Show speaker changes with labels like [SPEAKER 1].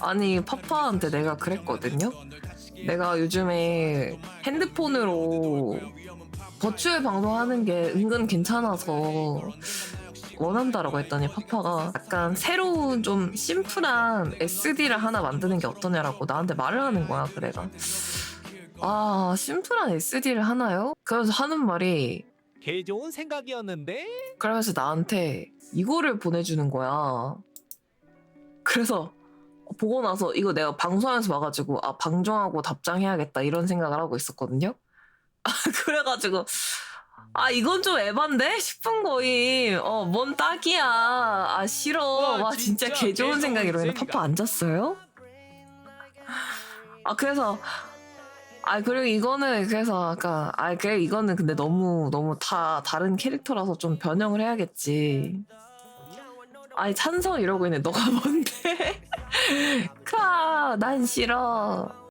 [SPEAKER 1] 아니 파파한테 내가 그랬거든요. 내가 요즘에 핸드폰으로 버추얼 방송하는 게 은근 괜찮아서 원한다라고 했더니 파파가 약간 새로운 좀 심플한 SD를 하나 만드는 게 어떠냐라고 나한테 말을 하는 거야. 그래가 아 심플한 SD를 하나요? 그래서 하는 말이
[SPEAKER 2] 개 좋은 생각이었는데
[SPEAKER 1] 그러면서 나한테 이거를 보내주는 거야. 그래서 보고 나서 이거 내가 방송하면서 와가지고 아 방종하고 답장해야겠다 이런 생각을 하고 있었거든요. 아 그래가지고 아 이건 좀 에반데 싶은 거임. 어뭔 딱이야. 아 싫어.
[SPEAKER 2] 와,
[SPEAKER 1] 와, 진짜,
[SPEAKER 2] 진짜
[SPEAKER 1] 개 좋은
[SPEAKER 2] 개
[SPEAKER 1] 생각
[SPEAKER 2] 좋은
[SPEAKER 1] 이러는데
[SPEAKER 2] 생각.
[SPEAKER 1] 파파 안 잤어요? 아 그래서 아 그리고 이거는 그래서 아까 아 그래 이거는 근데 너무 너무 다 다른 캐릭터라서 좀 변형을 해야겠지. 아니 찬성 이러고 있네. 너가 뭔데? 카, 난 싫어.